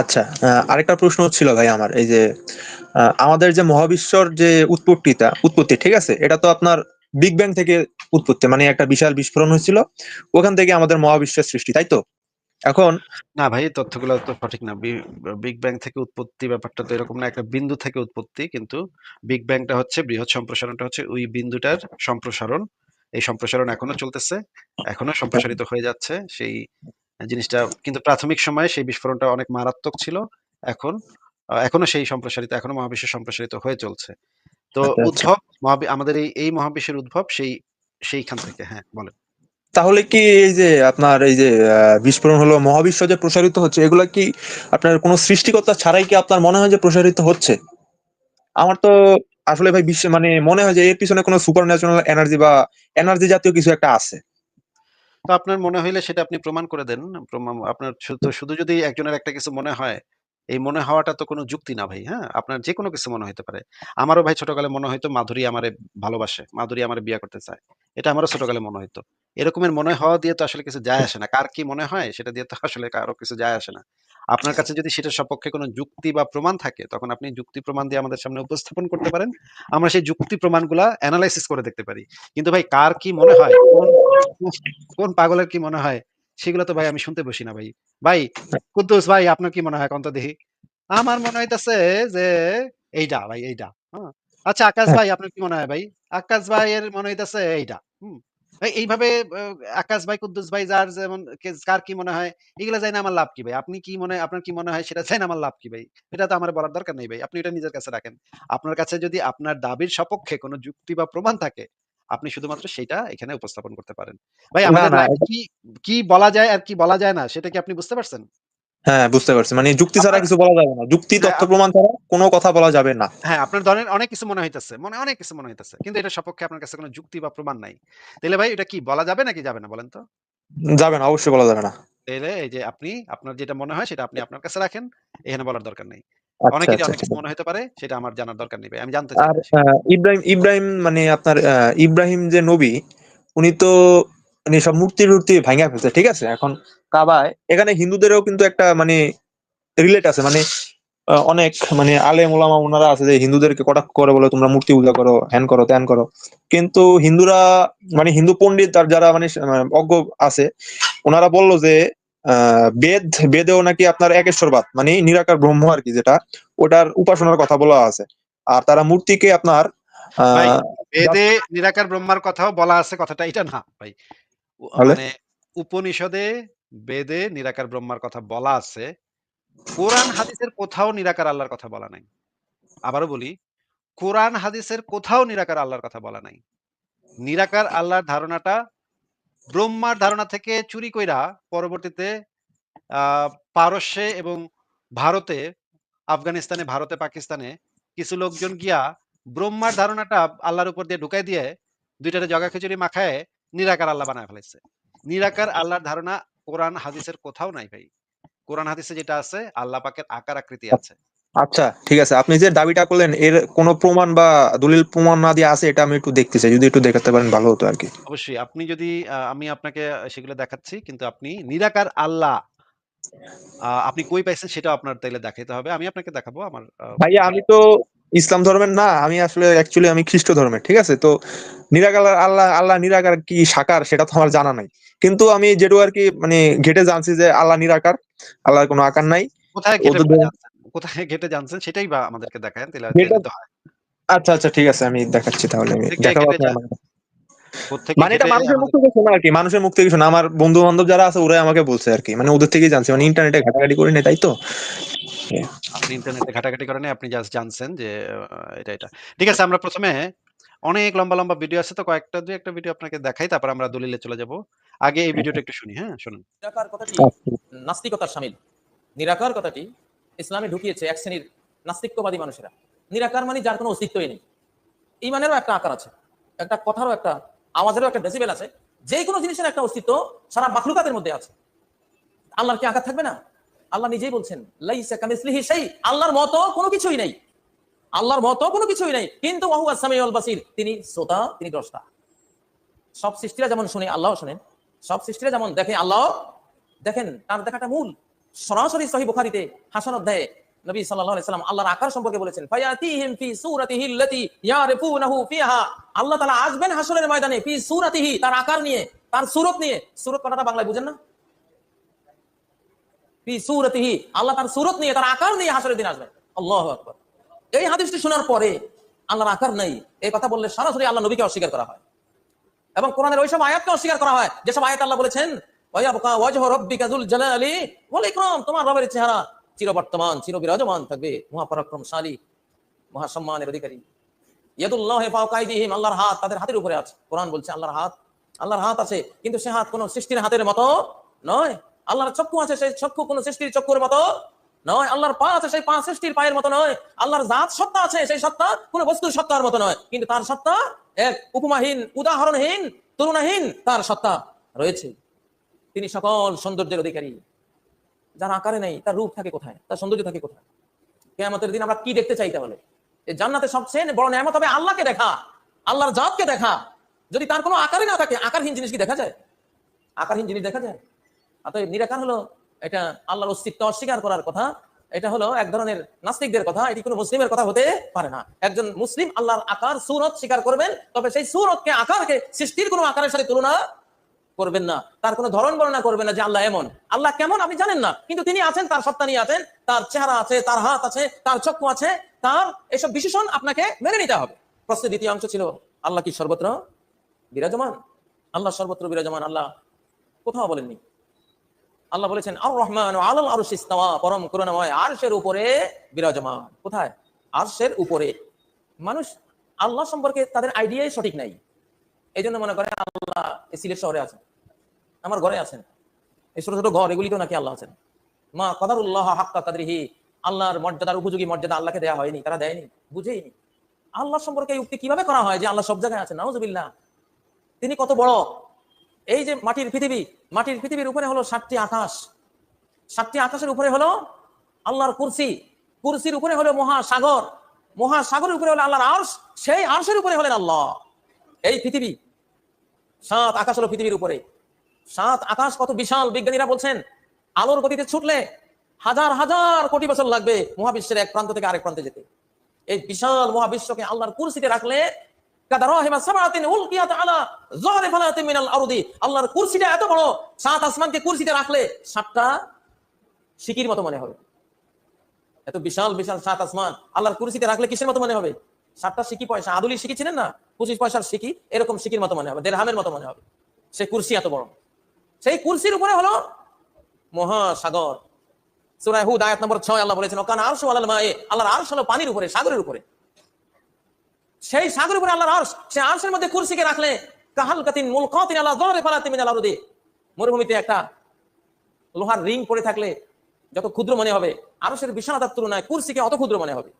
আচ্ছা আরেকটা প্রশ্ন ছিল ভাই আমার, এই যে আমাদের যে মহাবিশ্বর যে উৎপত্তিটা, উৎপত্তি, ঠিক আছে? এটা তো আপনার বিগ ব্যাং থেকে উৎপত্তি মানে একটা বিশাল বিস্ফোরণ হয়েছিল, ওখান থেকে আমাদের মহাবিশ্বের সৃষ্টি, তাই তো? এখন না ভাই তথ্যগুলো তো সঠিক না। বিগ ব্যাং থেকে উৎপত্তি ব্যাপারটা তো এরকম না, একটা বিন্দু থেকে উৎপত্তি, কিন্তু বিগ ব্যাংটা হচ্ছে বৃহৎ সম্প্রসারণটা হচ্ছে ওই বিন্দুটার সম্প্রসারণ। এই সম্প্রসারণ এখনও চলতেছে, এখনও সম্প্রসারিত হয়ে যাচ্ছে, সেই জিনিসটা কিন্তু প্রাথমিক সময়ে সেই বিস্ফোরণটা অনেক মারাত্মক ছিল। এখন এখনও সেই সম্প্রসারিত এখনও মহাবিশ্ব সম্প্রসারিত হয়ে চলছে। তো আচ্ছা, আচ্ছা। উদ্ভব আমাদের এই এই মহাবিশ্বের উদ্ভব সেই সেইখান থেকে হ্যাঁ বলেন। তাহলে কি এই যে আপনার এই যে বিস্ফোরণ হলো মহাবিশ্ব যে প্রসারিত হচ্ছে এগুলা কি আপনার কোনো সৃষ্টিকর্তা ছাড়াই কি আপনার মনে হয় যে প্রসারিত হচ্ছে? আমার তো আসলে ভাই বিশ্বে মানে মনে হয় যে এর পিছনে কোনো সুপার ন্যাচারাল এনার্জি বা এনার্জি জাতীয় কিছু একটা আছে। তো আপনার মনে হইলে সেটা আপনি প্রমাণ করে দেন। আপনার শুধু যদি একজনের একটা কিছু মনে হয়, এই মনে হওয়াটা তো কোনো যুক্তি না ভাই হ্যাঁ? আপনার যে কোনো কিছু মনে হইতে পারে। আমারও ভাই ছোটকালে মনে হয়তো মাধুরী আমারে ভালোবাসে, মাধুরী আমার বিয়ে করতে চায়। এটা আমারও ছোটকালে মনে হইতো। এরকমের মনে হওয়া দিয়ে তো আসলে কিছু যায় আসে না। কার কি মনে হয় সেটা দিয়ে তো আসলে কারও কিছু যায় আসে না। আপনার কাছে যদি সেটার সপক্ষে কোনো যুক্তি বা প্রমাণ থাকে তখন আপনি যুক্তি প্রমাণ দিয়ে আমাদের সামনে উপস্থাপন করতে পারেন। আমরা সেই যুক্তি প্রমাণগুলা অ্যানালাইসিস করে দেখতে পারি। কিন্তু ভাই কার কি মনে হয়? কোন পাগলের কি মনে হয়? সেগুলো তো ভাই আমি শুনতে বসি না ভাই। ভাই কুদ্দুস ভাই আপনার কি মনে হয় কন্ত দেখি আমার মনে হইতাছে যে এইটা ভাই এইটা হ্যাঁ। আচ্ছা আকাশ ভাই আপনার কি মনে হয় ভাই? আকাশ ভাই এর মনে হইতাছে এইটা হুম। এইভাবে আকাশ ভাই কুদ্দুস ভাই যার যেমন কার কি মনে হয় এগুলো যাই না আমার লাভ কি ভাই? আপনি কি মনে আপনার কি মনে হয় সেটা চাই না আমার লাভ কি ভাই? এটা তো আমার বলার দরকার নেই ভাই আপনি এটা নিজের কাছে রাখেন। আপনার কাছে যদি আপনার দাবির সপক্ষে কোনো যুক্তি বা প্রমাণ থাকে আপনি শুধুমাত্র সেটা এখানে উপস্থাপন করতে পারেন। ভাই আমাদের কি কি বলা যায় আর কি বলা যায় না সেটা কি আপনি বুঝতে পারছেন? হ্যাঁ বুঝতে পারছি। মানে যুক্তি ছাড়া কিছু বলা যাবে না। যুক্তি হ্যাঁ, তথ্য প্রমাণ ছাড়া কোনো কথা বলা যাবে না। হ্যাঁ আপনার ধরেন অনেক কিছু মনে হইতেছে মনে অনেক কিছু মনে হইতেছে কিন্তু এটা সপক্ষে আপনার কাছে কোনো যুক্তি বা প্রমাণ নাই। তাহলে ভাই এটা কি বলা যাবে নাকি যাবে না বলেন তো? যাবে না অবশ্যই বলা যাবে না। তাহলে এই যে আপনি আপনার যেটা মনে হয় সেটা আপনি আপনার কাছে রাখেন এখানে বলার দরকার নেই। আচ্ছা অনেকেরই আচ্ছা অনেক কিছু আচ্ছা। মনে হতে পারে সেটা আমার জানার দরকার নেই আমি জানতে চাই আর ইব্রাহিম ইব্রাহিম মানে আপনার ইব্রাহিম যে নবী উনি তো মানে সব মূর্তি টূর্তি ভাঙা ফেলছে, ঠিক আছে? এখন কাবায়, এখানে হিন্দুদেরও কিন্তু একটা মানে রিলেট আছে মানে অনেক মানে আলে মোলামা ওনারা আছে যে হিন্দুদেরকে কটাক্ষ করে বলে, তোমরা মূর্তি পূজা করো হ্যান করো ত্যান করো। কিন্তু হিন্দুরা মানে হিন্দু পণ্ডিত আর যারা মানে অজ্ঞ আছে ওনারা বলল যে বেদ, বেদেও নাকি আপনার একেশ্বরবাদ মানে নিরাকার ব্রহ্ম আর কি যেটা, ওটার উপাসনার কথা বলা আছে। আর তারা মূর্তিকে আপনার বেদে নিরাকার ব্রহ্মার কথাও বলা আছে, কথাটা এটা না, ভাই। তাহলে? মানে উপনিষদে বেদে নিরাকার ব্রহ্মার কথা বলা আছে। কোরআন হাদিসের কোথাও নিরাকার আল্লাহর কথা বলা নাই। আবারও বলি কোরআন হাদিসের কোথাও নিরাকার আল্লাহর কথা বলা নাই। নিরাকার আল্লাহর ধারণাটা ব্রহ্মার ধারণা থেকে চুরি কইরা পরবর্তীতে আহ পারস্যে এবং ভারতে আফগানিস্তানে ভারতে পাকিস্তানে কিছু লোকজন গিয়া ব্রহ্মার ধারণাটা আল্লাহর উপর দিয়ে ঢুকাই দিয়ে দুইটারে জগা খিচুড়ি মাখায় নিরাকার আল্লাহ বানায় ফেলাইছে নিরাকার আল্লাহর ধারণা কোরআন হাদিসের কোথাও নাই ভাই। কোরআন হাদিসে যেটা আছে আল্লাহ পাকের আকার আকৃতি আছে। আচ্ছা ঠিক আছে। আপনি যে দাবিটা করলেন এর কোনো প্রমাণ বা দলিল প্রমাণ না দিয়ে আছে এটা আমি একটু দেখতে চাই। যদি একটু দেখাতে পারেন ভালো হতো আর কি অবশ্যই। আপনি যদি আমি আপনাকে সেগুলো দেখাচ্ছি কিন্তু আপনি নিরাকার আল্লাহ আহ, আপনি কই পাইছেন সেটা আপনার তাইলে দেখাইতে হবে। আমি আপনাকে দেখাবো আমার ভাইয়া আমি তো ইসলাম ধর্মের? না আমি আসলে অ্যাকচুয়ালি আমি খ্রিস্ট ধর্মের ঠিক আছে? তো নিরাকার আল্লাহ আল্লাহ নিরাকার কি সাকার সেটা তো আমার জানা নাই। কিন্তু আমি যেটুকু আর কি মানে ঘেটে জানছি যে আল্লাহ নিরাকার আল্লাহর কোনো আকার নাই। কোথায় কোথায় ঘেটে জানছেন? সেটাই বা আমাদেরকে দেখায় আচ্ছা আচ্ছা ঠিক আছে আমি দেখাচ্ছি তাহলে। মানে এটা মানুষের মুখ থেকে শোনা আর কি মানুষের মুখ থেকে শোনা। আমার বন্ধু বান্ধব যারা আছে ওরাই আমাকে বলছে আর কি। মানে ওদের থেকেই জানছি মানে ইন্টারনেটে ঘাটাঘাটি করি না তাই তো? আপনি ইন্টারনেটে ঘাটাঘাটি করেন আপনি জাস্ট জানছেন যে এটা এটা। ঠিক আছে আমরা প্রথমে অনেক লম্বা লম্বা ভিডিও আছে তো কয়েকটা দুই একটা ভিডিও আপনাকে দেখাই তারপর আমরা দলিলে চলে যাব। আগে এই ভিডিওটা একটু শুনি হ্যাঁ শুনুন। নিরাকার কথাটি আচ্ছা। নাস্তিকতার সামিল। নিরাকার কথাটি ইসলামে ঢুকিয়েছে এক শ্রেণির নাস্তিকবাদী মানুষেরা। নিরাকার মানে যার কোনো অস্তিত্বই নেই। ইমানেরও একটা আকার আছে একটা কথারও একটা আওয়াজেরও একটা ডেসিবেল আছে। যে কোনো জিনিসের একটা অস্তিত্ব সারা মাখলুকাতের মধ্যে আছে। আল্লাহর কি আকার থাকবে না? আল্লাহ নিজেই বলছেন আল্লাহর মতো কোনো কিছুই নেই। আল্লাহর মতো কোনো কিছুই নেই। কিন্তু তিনি শ্রোতা, তিনি দ্রষ্টা। সব সৃষ্টিরা যেমন শুনে আল্লাহ শোনেন। সব সৃষ্টিরা যেমন দেখে আল্লাহ দেখেন, তার দেখাটা মূল। সরাসরি সহি বুখারীতে হাসান অধ্যায়ে নবী সাল্লাম আল্লাহর আকার সম্পর্কে বলেছেন আল্লাহ তাআলা আসবেন হাসরের ময়দানে তার আকার নিয়ে, তার সূরত নিয়ে। সূরত কথাটা বাংলায় বুঝেন না? আল্লাহ তার সুরত নিয়ে, তার আকার নিয়ে হাসরের দিন আসবেন। আল্লাহু আকবার। এই হাদিসটি শোনার পরে আল্লাহর আকার নেই। এই কথা বললে সরাসরি আল্লাহ নবীকে অস্বীকার করা হয়। এবং কোরআনের ওইসব আয়াতকে অস্বীকার করা হয়। যেসব আয়াত আল্লাহ বলেছেন তোমার রবের চেহারা চিরবর্তমান, চিরবিরাজমান থাকবে। মহাপরাক্রমশালী, মহাসম্মানের অধিকারী। আল্লাহর হাত তাদের হাতের উপরে আছে। কোরআন আল্লাহর হাত আল্লাহর হাত আছে। কিন্তু সে হাত কোন সৃষ্টির হাতের মতো নয়। আল্লাহর চক্ষু আছে সেই চক্ষু কোন সৃষ্টির চক্ষুর মতো নয়। আল্লাহর পা আছে সেই পা সৃষ্টির পায়ের মতো নয়। আল্লাহর জাত সত্তা আছে সেই সত্তা কোন বস্তুর সত্তার মতো নয়। কিন্তু তার সত্তা এক উপমাহীন, উদাহরণহীন, তুলনাহীন তার সত্তা রয়েছে। তিনি সকল সৌন্দর্যের অধিকারী। যার আকারে নেই, তার রূপ থাকে কোথায়? তার সৌন্দর্য থাকে কোথায়? কেয়ামতের দিন আমরা কি দেখতে চাই তাহলে? জান্নাতে সবচেয়ে বড় নিয়ামত হবে আল্লাহকে দেখা, আল্লাহর জাতকে দেখা। যদি তার কোনো আকারই না থাকে, আকারহীন জিনিস কি দেখা যায়? আকারহীন জিনিস দেখা যায়? অতএব নিরাকার হলো এটা আল্লাহর অস্তিত্ব অস্বীকার করার কথা। এটা হলো এক ধরনের নাস্তিকদের কথা, এটি কোনো মুসলিমের কথা হতে পারে না। একজন মুসলিম আল্লাহর আকার, সুরত স্বীকার করবেন, তবে সেই সুরতকে, আকারকে সৃষ্টির কোনো আকারের সাথে তুলনা করবেন না। তার কোনো ধরন বর্ণনা করবেন না যে আল্লাহ এমন। আল্লাহ কেমন আপনি জানেন না, কিন্তু তিনি আছেন, তার সত্তা নিয়ে আছেন, তার চেহারা আছে, তার হাত আছে, তার চক্ষু আছে, তার এসব বিশেষণ আপনাকে মেনে নিতে হবে। প্রশ্নের দ্বিতীয় অংশ ছিল, আল্লাহ কি সর্বত্র বিরাজমান? আল্লাহ সর্বত্র বিরাজমান, আল্লাহ কোথাও বলেননি। আল্লাহ বলেছেন আর রহমান আলাল আরশ ইস্তাওয়া পরম করুণাময় আরশের উপরে বিরাজমান। কোথায়? আরশের উপরে। মানুষ আল্লাহ সম্পর্কে তাদের আইডিয়াই সঠিক নাই। এই জন্য মনে করে আল্লাহ সিলেট শহরে আছেন। আমার ঘরে আছেন। এই ছোট ছোট ঘর এগুলি এগুলিতেও নাকি আল্লাহ আছেন। মা কদারুল্লাহ হাক্কা কাদরিহি, আল্লাহর মর্যাদার উপযোগী মর্যাদা আল্লাহকে দেওয়া হয়নি, তারা দেয়নি, বুঝেইনি। আল্লাহ সম্পর্কে উক্তি কীভাবে করা হয় যে আল্লাহ সব জায়গায় আছেন? নাউজুবিল্লাহ। তিনি কত বড় এই যে মাটির পৃথিবী, মাটির পৃথিবীর উপরে হলো সাতটি আকাশ। সাতটি আকাশের উপরে হলো আল্লাহর কুরসি। কুরসির উপরে হলো মহাসাগর। মহাসাগরের উপরে হলো আল্লাহর আর্শ। সেই আর্শের উপরে হলেন আল্লাহ। এই পৃথিবী, সাত আকাশ হলো পৃথিবীর উপরে। সাত আকাশ কত বিশাল, বিজ্ঞানীরা বলছেন। আলোর গতিতে ছুটলে হাজার হাজার কোটি বছর লাগবে মহাবিশ্বের এক প্রান্ত থেকে আরেক প্রান্তে যেতে। এই বিশাল মহাবিশ্বকে আল্লাহর কুরসিতে রাখলে এত বড়, সাত কুরসিতে রাখলে সাতটা সিকির মতো মনে হবে। এত বিশাল বিশাল সাত আসমান, আল্লাহর রাখলে কিসের মতো মনে হবে? সাতটা সিকি পয়সা, আদুলি না? পঁচিশ এরকম সিকির মতো মনে হবে, দেড়হামের মতো মনে হবে। সে কুরসি এত বড়। সেই কুরসির উপরে হলো মহাসাগর। সূরা হুদ, আয়াত নম্বর ছয়, আল্লাহ বলেছেন ওকান আরশু আলাল আল্লাহর আরশ হলো পানির উপরে, সাগরের উপরে। সেই সাগরের উপরে আল্লাহর আরশ, সেই আরশের মধ্যে কুরসিকে রাখলে কাহাল কাতিন মুলকাতিন আলা যহরি ফালাতিন মিনাল আরদি। মরুভূমিতে একটা লোহার রিং পড়ে থাকলে যত ক্ষুদ্র মনে হবে, আরশের বিশালতার তুলনায় কুরসিকে অত ক্ষুদ্র মনে হবে।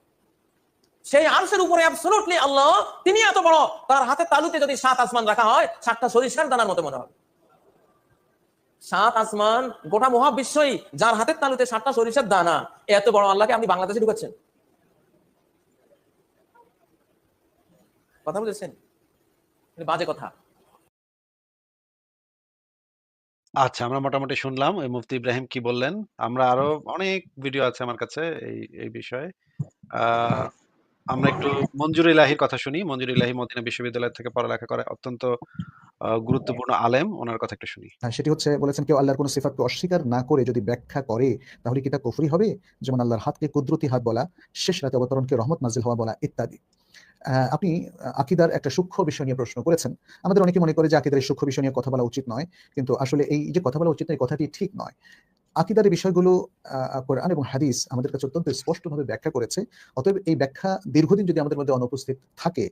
সেই আরশের উপরে অ্যাবসলিউটলি আল্লাহ, তিনি এত বড়, তার হাতের তালুতে যদি সাত আসমান রাখা হয়, সাতটা সরিষার দানার মতো মনে হবে। সাত আসমান গোটা মহাবিশ্বই যার হাতের তালুতে সাতটা সরিষার দানা, এত বড় আল্লাহকে আপনি বাংলাদেশে ঢুকাচ্ছেন কথা বুঝেছেন বাজে কথা। আচ্ছা আমরা মোটামুটি শুনলাম। ওই মুফতি ইব্রাহিম কি বললেন? আমরা আরও অনেক ভিডিও আছে আমার কাছে এই এই বিষয়ে। আমরা একটু মঞ্জুর ইলাহির কথা শুনি। মঞ্জুর ইলাহি মদিনা বিশ্ববিদ্যালয় থেকে পড়ালেখা করে অত্যন্ত গুরুত্বপূর্ণ আলেম। ওনার কথা একটু শুনি। হ্যাঁ, সেটি হচ্ছে বলেছেন কেউ আল্লাহর কোনো সিফাতকে অস্বীকার না করে যদি ব্যাখ্যা করে তাহলে কি তা কুফরি হবে? যেমন আল্লাহর হাতকে কুদরতি হাত বলা শেষ রাতে অবতরণকে রহমত নাজিল হওয়া বলা ইত্যাদি। আপনি আকিদার একটা সূক্ষ্ম বিষয় নিয়ে প্রশ্ন করেছেন। আমাদের অনেকে মনে করে যে আকিদার সূক্ষ্ম বিষয় নিয়ে কথা বলা উচিত নয়। কিন্তু আসলে এই যে কথা বলা উচিত নয় কথাটি ঠিক নয়। আকিদার বিষয়গুলো কোরআন এবং হাদিস আমাদের কাছে অত্যন্ত স্পষ্টভাবে ব্যাখ্যা করেছে। অতএব এই ব্যাখ্যা দীর্ঘদিন যদি আমাদের মধ্যে অনুপস্থিত থাকে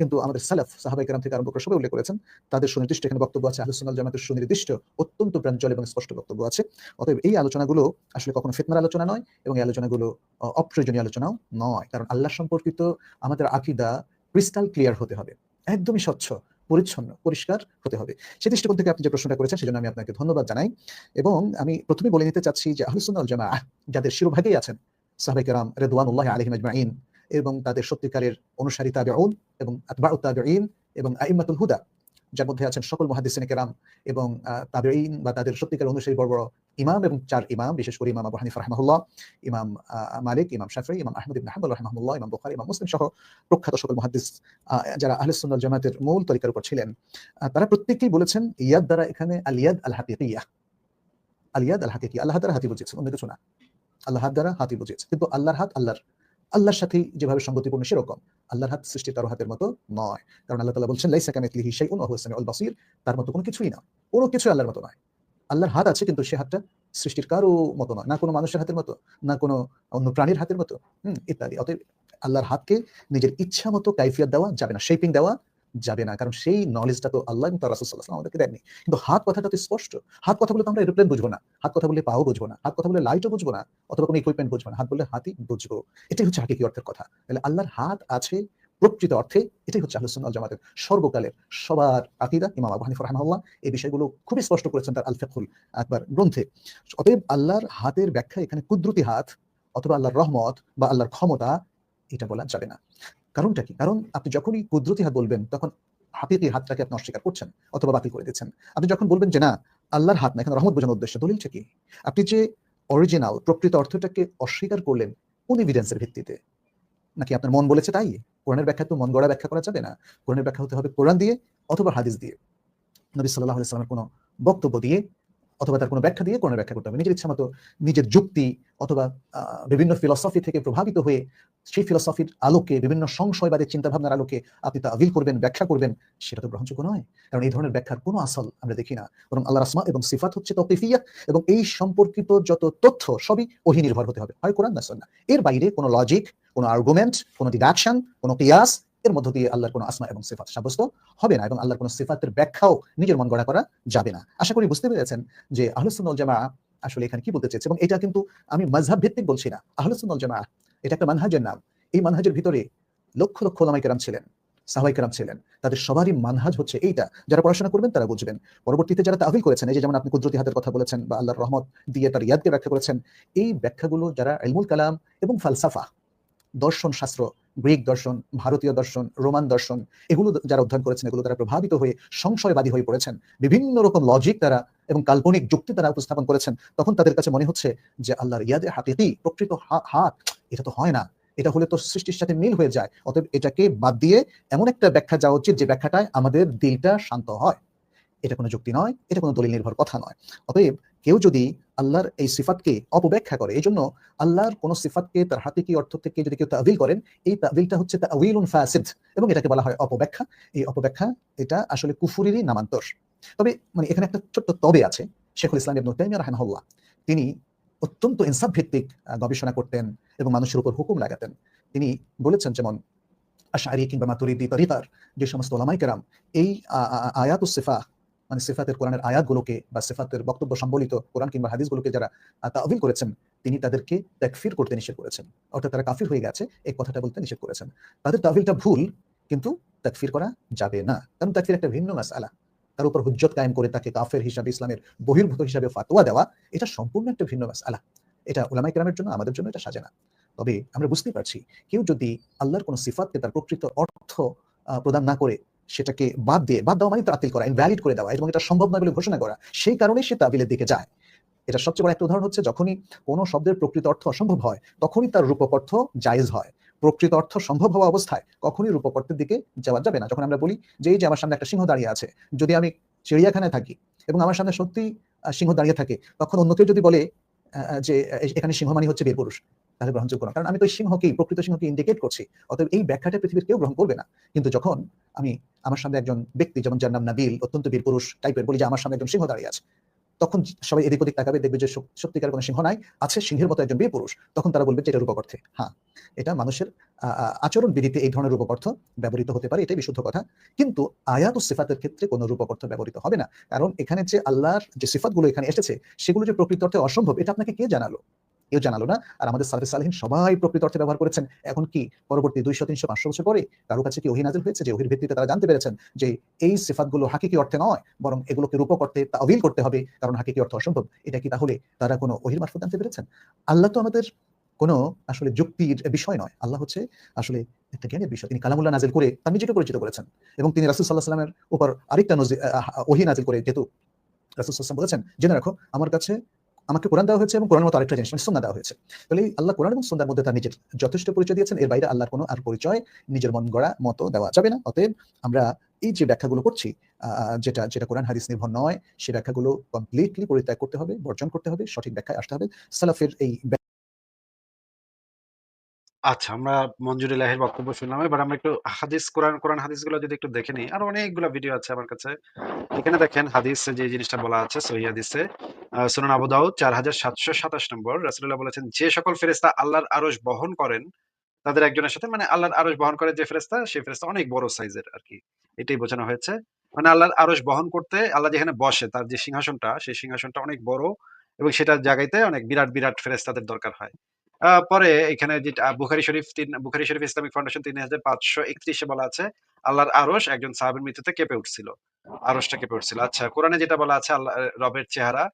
কিন্তু আমাদের সালাফ সাহাবাই কেরাম থেকে আরম্ভ করে সবাই উল্লেখ করেছেন, তাদের সুনির্দিষ্ট এখানে বক্তব্য আছে আহলুসুন্নাল জামাতের সুনির্দিষ্ট অত্যন্ত প্রাঞ্জল এবং স্পষ্ট বক্তব্য আছে। অতএব এই আলোচনাগুলো আসলে কখনো ফিতনার আলোচনা নয় এবং এই আলোচনাগুলো অপ্রয়োজনীয় আলোচনাও নয়। কারণ আল্লাহ সম্পর্কিত আমাদের আকিদা ক্রিস্টাল ক্লিয়ার হতে হবে। একদমই স্বচ্ছ। পরিচ্ছন্ন, পরিষ্কার হতে হবে। সে দৃষ্টিকোণ থেকে আপনি যে প্রশ্নটা করেছেন, সেজন্য আমি আপনাকে ধন্যবাদ জানাই। এবং আমি প্রথমে বলে নিতে চাচ্ছি যে আহলুসুন্নাল জামা যাদের শিরোভাগেই আছেন সাহাবাই কেরাম রেদওয়ানুল্লাহ আলহিম আজমাইন এবং তাদের সত্যিকারের অনুসারী তাবেউন এবং আতবাউ তাবেইন এবং আইম্মাতুল হুদা, যার মধ্যে আছেন সকল মহাদিসিন কেরাম এবং তাবেইন বা তাদের সত্যিকার অনুসারী বড় বড় ইমাম এবং চার ইমাম, বিশেষ করে ইমাম আবু হানিফা রাহমাহুল্লাহ, ইমাম মালিক, ইমাম শাফি, ইমাম আহমদ ইবনে হাম্বল রাহমাহুল্লাহ, ইমাম বুখারী, ইমাম মুসলিম সহ প্রখ্যাত সকল মুহাদ্দিস যারা আহলে জামাতের মূল তরিকার উপর ছিলেন তারা প্রত্যেকেই বলেছেন, ইয়াদ দ্বারা এখানে আলিয়াদ আল হাকিকিয়া আলিয়াদ আল হাকিকি আল্লাহ দ্বারা হাতি বুঝেছে অন্য কিছু না। আল্লাহ দ্বারা হাতি বুঝেছে কিন্তু আল্লাহর হাত আল্লাহর আল্লাহর সাথে যেভাবে সঙ্গতিপূর্ণ সেরকম, আল্লাহর হাত সৃষ্টি কারও হাতের মতো নয়। কারণ আল্লাহ তালা বলছেন, লাইসা কামিথলিহি শাইউন ওয়া হুয়াস সামিউল বাসীর, তার মতো কোনো কিছুই না। কোনো কিছু আল্লাহর মতো নয়। আল্লাহর হাত আছে কিন্তু সে হাতটা সৃষ্টির কারও মতো নয়, না কোনো মানুষের হাতের মতো, না কোনো অন্য প্রাণীর হাতের মতো, হুম, ইত্যাদি। অতএব আল্লাহর হাতকে নিজের ইচ্ছা মতো কাইফিয়াত দেওয়া যাবে না শেপিং দেওয়া যাবে না, কারণ সেই নলেজটা তো আল্লাহ তার ওয়াসাল্লাম আমাদেরকে দেননি। কিন্তু হাত কথাটা তো স্পষ্ট। হাত কথা বলে তো আমরা এরোপ্লেন বুঝব না, হাত কথা বলে পাও বুঝব না, হাত কথা বলে লাইটও বুঝব না, অথবা কোনো ইকুইপমেন্ট বুঝব না, হাত বলে হাতই বুঝব। এটাই হচ্ছে হাকিকি অর্থের কথা। তাহলে আল্লাহর হাত আছে প্রকৃত অর্থে এটাই হচ্ছে আহলুস সুন্নাহ জামাতের সর্বকালের সবার আকিদা। ইমাম আবু হানিফা রাহমাহুল্লাহ এই বিষয়গুলো খুবই স্পষ্ট করেছেন তার আল ফিকহুল আকবার গ্রন্থে। অতএব আল্লাহর হাতের ব্যাখ্যা এখানে কুদরতি হাত অথবা আল্লাহর রহমত বা আল্লাহর ক্ষমতা এটা বলা যাবে না। কারণটা কি? কারণ আপনি যখনই কুদরতি হাত বলবেন তখন হাতিকি হাতটাকে আপনি অস্বীকার করছেন অথবা বাতিল করে দিচ্ছেন। আপনি যখন বলবেন যে না, আল্লাহর হাত না, এখানে রহমত বোঝানোর উদ্দেশ্য, দলিলটা কি? আপনি যে অরিজিনাল প্রকৃত অর্থটাকে অস্বীকার করলেন কোন এভিডেন্সের ভিত্তিতে, নাকি আপনার মন বলেছে তাই? কোরআনের ব্যাখ্যা তো মন গড়া ব্যাখ্যা করা যাবে না। কোরআনের ব্যাখ্যা হতে হবে কোরআন দিয়ে অথবা হাদিস দিয়ে। নবী সাল্লাহ সাল্লামের কোনো বক্তব্য দিয়ে অথবা তার কোনো ব্যাখ্যা দিয়ে কোরআনের ব্যাখ্যা করতে হবে। নিজের ইচ্ছা মতো নিজের যুক্তি অথবা বিভিন্ন ফিলসফি থেকে প্রভাবিত হয়ে সেই ফিলসফির আলোকে, বিভিন্ন সংশয়বাদের চিন্তাভাবনার আলোকে আপনি তা আবিল করবেন, ব্যাখ্যা করবেন, সেটা তো গ্রহণযোগ্য নয়। কারণ এই ধরনের ব্যাখ্যার কোনো আসল আমরা দেখি না। বরং আল্লাহ রাসমা এবং সিফাত হচ্ছে তৌকিফিয়া এবং এই সম্পর্কিত যত তথ্য সবই ওহি নির্ভর হতে হবে। হয় কোরআন না এর বাইরে কোনো লজিক কোনো আর্গুমেন্ট কোনো ডিডাকশন কোনো কিয়াস এর মধ্য দিয়ে আল্লাহর কোনো আসমা এবং সিফাত সাব্যস্ত হবে না এবং আল্লাহর কোনো সিফাতের ব্যাখ্যাও নিজের মন গড়া করা যাবে না। আশা করি বুঝতে পেরেছেন যে আহলুসুন্নাল জামা আসলে এখানে কি বলতে চেয়েছে এবং এটা কিন্তু আমি মাযহাব ভিত্তিক বলছি না। আহলুসুন্নাল জামা এটা একটা মানহাজের নাম। এই মানহাজের ভিতরে লক্ষ লক্ষ ওলামাই কেরাম ছিলেন সাহাবাই কেরাম ছিলেন। তাদের সবারই মানহাজ হচ্ছে এইটা। যারা পড়াশোনা করবেন তারা বুঝবেন। পরবর্তীতে যারা তাহিল করেছেন, এই যেমন আপনি কুদরতি হাতের কথা বলেছেন বা আল্লাহর রহমত দিয়ে তার ইয়াদকে ব্যাখ্যা করেছেন, এই ব্যাখ্যাগুলো যারা ইলমুল কালাম এবং ফালসাফা দর্শন শাস্ত্র গ্রিক দর্শন, ভারতীয় দর্শন, রোমান দর্শন, এগুলো যারা অধ্যয়ন করেছেন, এগুলো তারা প্রভাবিত হয়ে সংশয়বাদী হয়ে পড়েছেন। বিভিন্ন রকম লজিক তারা এবং কাল্পনিক যুক্তি তারা উপস্থাপন করেছেন। তখন তাদের কাছে মনে হচ্ছে যে, আল্লাহর ইয়াদে হাকিকি, প্রকৃত হাত, এটা তো হয় না। এটা হলে তো সৃষ্টির সাথে মিল হয়ে যায়। অতএব এটাকে বাদ দিয়ে এমন একটা ব্যাখ্যা যাওয়া উচিত যে ব্যাখ্যাটায় আমাদের দিলটা শান্ত হয়। এটা কোনো যুক্তি নয়, এটা কোনো দলিল নির্ভর কথা নয়। অতএব কেউ যদি আল্লাহর এই সিফাতকে অপব্যাখ্যা করে এই জন্য আল্লাহর কোন সিফাতকে তার হাকিকি অর্থ থেকে যদি কেউ তাবিল করেন, এই তাবিলটা হচ্ছে তাউইলুন ফাসিদ এবং এটাকে বলা হয় অপব্যাখ্যা। এই অপব্যাখ্যা, এটা আসলে কুফুরিরই নামান্তর। তবে মানে এখানে একটা ছোট্ট তবে আছে, শেখুল ইসলাম ইবনু তাইমিয়া রাহিমাহুল্লাহ। তিনি অত্যন্ত ইনসাফ ভিত্তিক গবেষণা করতেন এবং মানুষের উপর হুকুম লাগাতেন। তিনি বলেছেন যেমন আশারি কিংবা মাতুরিদি তরিকার যে সমস্ত ওলামাই কেরাম, এই আয়াত মানে সিফাতের কোরআনের আয়াতগুলোকে বা সিফাতের বক্তব্য সম্বলিত কোরআন কিংবা হাদিসগুলোকে যারা তাবিল করেছেন, তিনি তাদেরকে তাকফির করতে নিষেধ করেছেন। অর্থাৎ তারা কাফির হয়ে গেছে, এই কথাটা বলতে নিষেধ করেছেন। তাদের তাবিলটা ভুল, কিন্তু তাকফির করা যাবে না। কারণ তাকফির একটা ভিন্ন মাসআলা তার উপর হুজ্জত কায়েম করে তাকে কাফের হিসাবে, ইসলামের বহির্ভূত হিসাবে ফাতোয়া দেওয়া, এটা সম্পূর্ণ একটা ভিন্ন মাস আলা এটা উলামাই কেরামের জন্য, আমাদের জন্য এটা সাজে না তবে আমরা বুঝতে পারছি, কেউ যদি আল্লাহর কোনো সিফাতকে তার প্রকৃত অর্থ প্রদান না করে সেটাকে বাদ দিয়ে, বাদ দেওয়া মানে তাতিল করা ইনভ্যালিড করে দেওয়া, এবং এটা সম্ভব নয় বলে ঘোষণা করা, সেই কারণে সে তাবিলের দিকে যায়। এটা সবচেয়ে বড় একটা উদাহরণ হচ্ছে যখনই কোনো শব্দের প্রকৃত অর্থ অসম্ভব হয়, তখনই তার রূপক অর্থ জায়েজ হয়। প্রকৃত অর্থ সম্ভব হওয়া অবস্থায় কখনই রূপক অর্থের দিকে যাওয়া যাবে না। যখন আমরা বলি যে এই যে আমার সামনে একটা সিংহ দাঁড়িয়ে আছে, যদি আমি চিড়িয়াখানায় থাকি এবং আমার সামনে সত্যি সিংহ দাঁড়িয়ে থাকে, তখন অন্য কেউ যদি বলে যে এখানে সিংহ মানে হচ্ছে বীর পুরুষ তাহলে গ্রহণযোগ্য না। কারণ আমি তো সিংহকেই, প্রকৃত সিংহকে ইন্ডিকেট করছি। অতএব এই ব্যাখ্যাটা পৃথিবীর কেউ গ্রহণ করবে না। কিন্তু যখন আমি আমার সামনে একজন ব্যক্তি, যেমন যার নাম নাবিল, অত্যন্ত বীর পুরুষ টাইপের বলি যে, আমার সামনে একজন সিংহ দাঁড়িয়ে আছে। তখন সবাই এদিক ওদিক তাকাবে, দেখবে যে সত্যিকার কোনো সিংহ নাই, আছে সিংহের মতো একজন বীর পুরুষ। তখন তারা বলবে যে, এটা রূপক অর্থে। হ্যাঁ এটা মানুষের আচরণ বিধিতে এই ধরনের রূপকর্থ ব্যবহৃত হতে পারে, এটাই বিশুদ্ধ কথা। কিন্তু আয়াত ও সিফাতের ক্ষেত্রে কোনো রূপকর্থ ব্যবহৃত হবে না। কারণ এখানে যে আল্লাহর যে সিফাতগুলো এখানে এসেছে, সেগুলো যে প্রকৃত অর্থে অসম্ভব, এটা আপনাকে কে জানালো? কেউ জানালো না। আর আমাদের সালফে সালেহিন সবাই প্রকৃত অর্থে ব্যবহার করেছেন। এখন কি পরবর্তী দুইশো, তিনশো, পাঁচশো বছর পরে কারও কাছে কি ওহি নাজিল হয়েছে? যে ওহির ভিত্তিতে তারা জানতে পেরেছেন যে এই সিফাতগুলো হাকিকি অর্থে নয়, বরং এগুলোকে রূপক অর্থে তাবিল করতে হবে, কারণ হাকিকি অর্থ অসম্ভব। এটা কি তাহলে তারা কোনো ওহির মারফত জানতে পেরেছেন? আল্লাহ তো আমাদের কোনো আসলে যুক্তির বিষয় নয়। আল্লাহ হচ্ছে আসলে একটা জ্ঞানের বিষয়। তিনি কালামুল্লাহ নাজিল করে তার নিজেকে পরিচিত করেছেন। এবং তিনি রাসুল সাল্লাহ সাল্লামের উপর আরেকটা ওহি নাজিল করে, যেহেতু রাসুল সাল্লাম বলেছেন, জেনে রাখো, আমার কাছে আমাকে কোরআন দেওয়া হয়েছে এবং কোরআন মতো আরেকটা জিনিস মানে সুন্নাহ দেওয়া হয়েছে। তাহলে আল্লাহ কোরআন এবং সুন্নার মধ্যে তার নিজের যথেষ্ট পরিচয় দিয়েছেন। এর বাইরে আল্লাহর কোনো আর পরিচয় নিজের মন গড়া মতো দেওয়া যাবে না। অতএব আমরা এই যে ব্যাখ্যাগুলো করছি যেটা যেটা কোরআন হাদিস নির্ভর নয় সেই ব্যাখ্যাগুলো কমপ্লিটলি পরিত্যাগ করতে হবে, বর্জন করতে হবে, সঠিক ব্যাখ্যায় আসতে হবে। সালাফের এই আচ্ছা আমরা মঞ্জুর ইলাহির বক্তব্য শুনলাম। এবার আমরা একটু হাদিস, কোরআন কোরআন হাদিসগুলো যদি একটু দেখে নিই, আর অনেকগুলো ভিডিও আছে আমার কাছে। এখানে দেখেন, হাদিস যে জিনিসটা বলা আছে, সহি হাদিসে সুনান আবু দাউদ, চার হাজার সাতশো সাতাশ নম্বর। রাসুল্লাহ বলেছেন, যে সকল ফেরেস্তা আল্লাহর আরশ বহন করেন, তাদের একজনের সাথে মানে আল্লাহর আরশ বহন করে যে ফেরেস্তা সেই ফেরেস্তা অনেক বড় সাইজের আর কি এটাই বোঝানো হয়েছে। মানে আল্লাহর আরশ বহন করতে আল্লাহ যেখানে বসে, তার যে সিংহাসনটা, সেই সিংহাসনটা অনেক বড় এবং সেটার জায়গাতে অনেক বিরাট বিরাট ফেরেস্তাদের দরকার হয়। পরে এখানে যে বুখারি শরীফ তিন, বুখারি শরীফ ইসলামিক ফাউন্ডেশন তিন হাজার পাঁচশো একত্রিশে বলা আছে, আল্লাহর আরশ একজন সাহাবের মৃত্যুতে কেঁপে উঠছিল। আরশটা কেঁপে উঠছিল। আচ্ছা কোরআনে যেটা বলা আছে, আল্লাহ, রবের চেহারা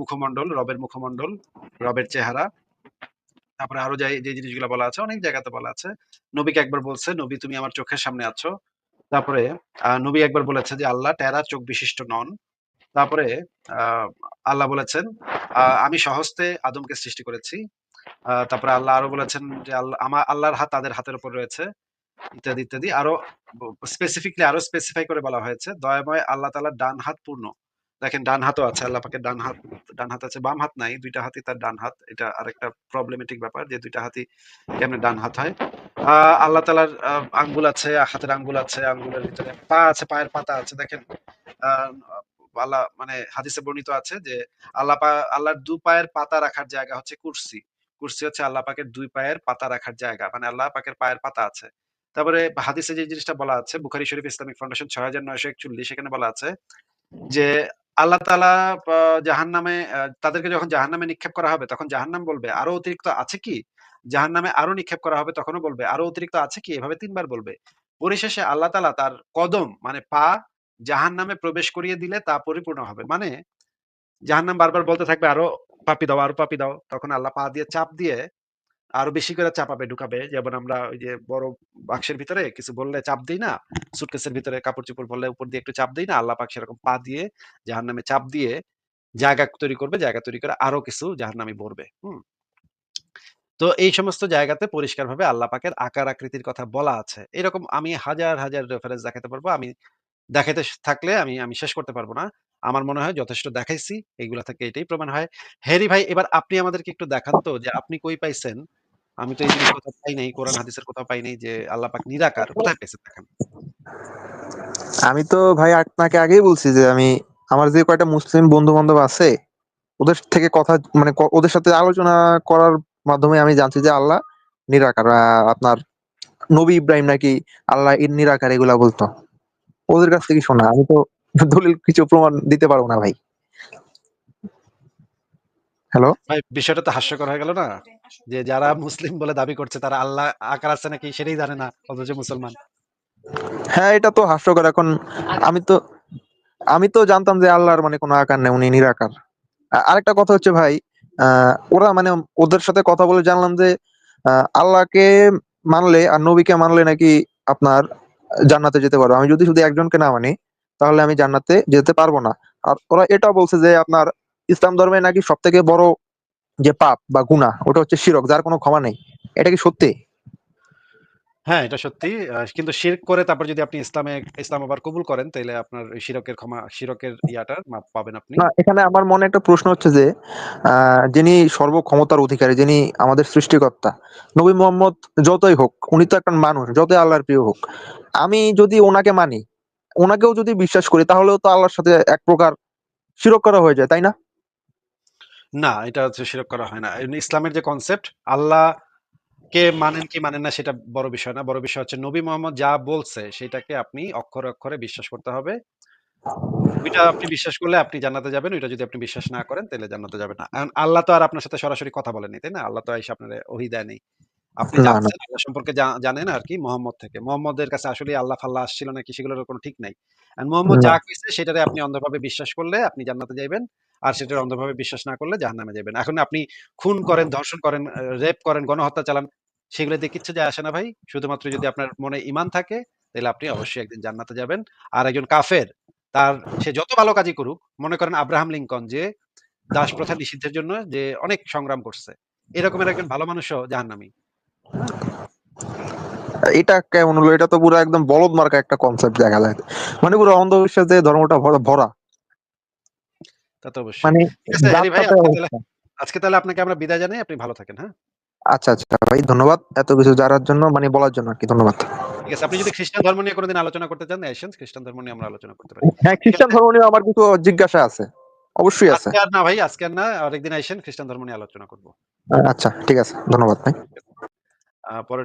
মুখমণ্ডল, রবের মুখমণ্ডল, রবের চেহারা। তারপরে আরও যে যে জিনিসগুলো বলা আছে, অনেক জায়গাতে বলা আছে। নবীকে একবার বলছে, নবী, তুমি আমার চোখের সামনে আছো। তারপরে নবী একবার বলেছে যে, আল্লাহ টেরা চোখ বিশিষ্ট নন। তারপরে আল্লাহ বলেছেন আমি সহস্তে আদমকে সৃষ্টি করেছি। তারপরে আল্লাহ আরও বলেছেন যে আল্লাহ আমার আল্লাহর হাত তাদের হাতের উপর রয়েছে। ইত্যাদি ইত্যাদি। আরও, স্পেসিফিকলি আরও স্পেসিফাই করে বলা হয়েছে, দয়াময় আল্লাহ তাআলার ডান হাত পূর্ণ। দেখেন, ডান হাতও আছে, আল্লাহ পাকের ডান হাত ডান হাত আছে, বাম হাত নাই, দুইটা হাতই তার ডান হাত। এটা আরেকটা প্রবলেমেটিক ব্যাপার যে দুইটা হাতই কেমনে ডান হাত হয়। আল্লাহ তালার আঙ্গুল আছে, হাতের আঙ্গুল আছে, আঙ্গুলের ভিতরে পা আছে, পায়ের পাতা আছে, দেখেন। আল্লাহ মানে হাদিসে বর্ণিত আছে যে আল্লাহ পা, আল্লাহর দু পায়ের পাতা রাখার জায়গা হচ্ছে কুরসি। কুরসি হচ্ছে আল্লাহ পাকের দুই পায়ের পাতা রাখার জায়গা মানে আল্লাহ পাকের পায়ের পাতা আছে। তারপরে হাদিসে যে জিনিসটা বলা আছে, বুখারী শরীফ ইসলামিক ফাউন্ডেশন ছয় হাজার নয়শো একচল্লিশ এখানে বলা আছে যে আল্লাহ তালা জাহান নামে তাদেরকে যখন জাহান নামে নিক্ষেপ করা হবে, তখন জাহান্নাম বলবে, আরও অতিরিক্ত আছে কি? জাহান নামে আরও নিক্ষেপ করা হবে, তখনও বলবে, আরও অতিরিক্ত আছে কি? এভাবে তিনবার বলবে। পরিশেষে আল্লাহ তালা তার কদম মানে পা জাহান নামে প্রবেশ করিয়ে দিলে তা পরিপূর্ণ হবে। মানে জাহান্নাম বারবার বলতে থাকবে, আরও পাপি দাও, আরও পাপি দাও। তখন আল্লাহ পা দিয়ে চাপ দিয়ে আরও বেশি করে চাপাবে, ঢুকাবে। যেমন আমরা ওই যে বড় বাক্সের ভিতরে কিছু বললে চাপ দিই না সুটকেসের ভিতরে কাপড় চোপড় বললে উপর দিয়ে একটু চাপ দিই না, আল্লাহ পাক সেরকম পা দিয়ে জাহান্নামে চাপ দিয়ে জায়গা তৈরি করবে, জায়গা তৈরি করে আরও কিছু জাহান্নামে ভরবে, হুম। তো এই সমস্ত জায়গাতে পরিষ্কারভাবে আল্লাহ পাকের আকার আকৃতির কথা বলা আছে। এরকম আমি হাজার হাজার রেফারেন্স দেখাতে পারব। আমি দেখাইতে থাকলে আমি আমি শেষ করতে পারব না। আমার মনে হয় যথেষ্ট দেখাইছি, এইগুলা থেকে এটাই প্রমাণ হয়। হ্যারি ভাই, এবার আপনি আমাদেরকে একটু দেখান তো যে আপনি কই পাইছেন? আমি তো এই জিনিস কোথাও পাই নাই কোরআন হাদিসের কোথাও পাই নাই যে আল্লাহ পাক নিরাকার কোথায় পেয়েছেন দেখান আমি? তো ভাই আপনাকে আগেই বলছি যে আমি আমার যে কয়টা মুসলিম বন্ধু বান্ধব আছে ওদের থেকে কথা মানে ওদের সাথে আলোচনা করার মাধ্যমে আমি জানছি যে আল্লাহ নিরাকার আহ, আপনার নবী ইব্রাহিম নাকি আল্লাহ ইন নিরাকার এগুলা বলতো। ওদের কাছ থেকে শোনা আমি তো দলিল কিছু প্রমাণ দিতে পারব না ভাই। হ্যালো? ভাই বিষয়টা তো হাস্যকর হয়ে গেল না? যে যারা মুসলিম বলে দাবি করছে, তারা আল্লাহ আকার আছে নাকি সেটাই জানে না, অথচ মুসলমান। হ্যাঁ এটা তো হাস্যকর। এখন আমি তো আমি তো জানতাম যে আল্লাহর মানে কোনো আকার নেই, উনি নিরাকার। আরেকটা কথা হচ্ছে ভাই ওরা মানে ওদের সাথে কথা বলে জানলাম যে আল্লাহকে মানলে আর নবীকে মানলে নাকি আপনার জান্নাতে যেতে পারব। আমি যদি শুধু একজনকে না মানি, তাহলে আমি জান্নাতে যেতে পারব না। আর ওরা এটাও বলছে যে আপনার ইসলাম ধর্মে নাকি সব থেকে বড় যে পাপ বা গুনাহ ওটা হচ্ছে শিরক যার কোনো ক্ষমা নেই। এটা কি সত্যি? হ্যাঁ এটা সত্যি। কিন্তু শিরক করে তারপর যদি আপনি ইসলামে ইসলাম আবার কবুল করেন তাহলে আপনার শিরকের ক্ষমা শিরকের ইয়াটার মাপ পাবেন আপনি। না এখানে আমার মনে একটা প্রশ্ন হচ্ছে যে যিনি সর্বক্ষমতার অধিকারী যিনি আমাদের সৃষ্টিকর্তা নবী মোহাম্মদ যতই হোক উনি তো একটা মানুষ যতই আল্লাহর প্রিয় হোক আমি যদি ওনাকে মানি ওনাকেও যদি বিশ্বাস করি তাহলেও তো আল্লাহর সাথে এক প্রকার শিরক করা হয়ে যায় তাই না? না, এটা হচ্ছে শিরক করা হয় না। ইসলামের যে কনসেপ্ট আল্লাহ কে মানেন কি মানেন না সেটা বড় বিষয় না। বড় বিষয় হচ্ছে নবী মোহাম্মদ যা বলছে সেটাকে আপনি অক্ষরে অক্ষরে বিশ্বাস করতে হবে। ওইটা আপনি বিশ্বাস করলে আপনি জান্নাতে যাবেন, ওইটা যদি আপনি বিশ্বাস না করেন তাহলে জান্নাতে যাবেন না। আল্লাহ তো আর আপনার সাথে সরাসরি কথা বলেনি তাই না? আল্লাহ তো এসে আপনার ওহি দেয়নি। আপনি। জানছেন আল্লাহ সম্পর্কে জানেন আর কি মোহাম্মদ থেকে। মোহাম্মদের কাছে আসলে আল্লাহ ফাল্লাহ আসছিল নাকি সেগুলোর কোনো ঠিক নাই। আর মোহাম্মদ যা কইছে সেটারে আপনি অন্ধভাবে বিশ্বাস করলে আপনি জান্নাতে যাবেন আর সেটার অন্ধভাবে বিশ্বাস না করলে জাহান্নামে যাবেন এখন আপনি খুন করেন ধর্ষণ করেন রেপ করেন গণহত্যা চালান সেগুলো দিয়ে কিচ্ছু যায় আসে না ভাই। শুধুমাত্র যদি আপনার মনে ইমান থাকে তাহলে আপনি অবশ্যই একদিন জান্নাতে যাবেন। আর একজন কাফের তার সে যত ভালো কাজই করুক মনে করেন আব্রাহাম লিঙ্কন যে দাস প্রথা নিষিদ্ধের জন্য যে অনেক সংগ্রাম করছে এরকমের একজন ভালো মানুষও জাহান্নামী। এটা কেমন হলো? এটা তো পুরো একদম বলদ মার্কা একটা কনসেপ্ট দেখা যায়। মানে পুরো অন্ধবিশ্বাস দিয়ে ধর্মটা ভরা- ভরা। তা তো অবশ্যই। মানে আজকে তাহলে আপনাকে আমরা বিদায় জানাই আপনি ভালো থাকেন হ্যাঁ? আচ্ছা আচ্ছা ভাই ধন্যবাদ। এত কিছু জানার জন্য মানে বলার জন্য আর কি ধন্যবাদ। ঠিক আছে আপনি যদি খ্রিস্টান ধর্ম নিয়ে কোনোদিন আলোচনা করতে চান আসেন খ্রিস্টান ধর্ম নিয়ে আমরা আলোচনা করতে পারি। হ্যাঁ খ্রিস্টান ধর্ম নিয়ে আমার কিছু জিজ্ঞাসা আছে। অবশ্যই আছে। আজকে আর না ভাই আজকে আর না আরেকদিন আসেন খ্রিস্টান ধর্ম নিয়ে আলোচনা করব। আচ্ছা ঠিক আছে ধন্যবাদ ভাই। uh, por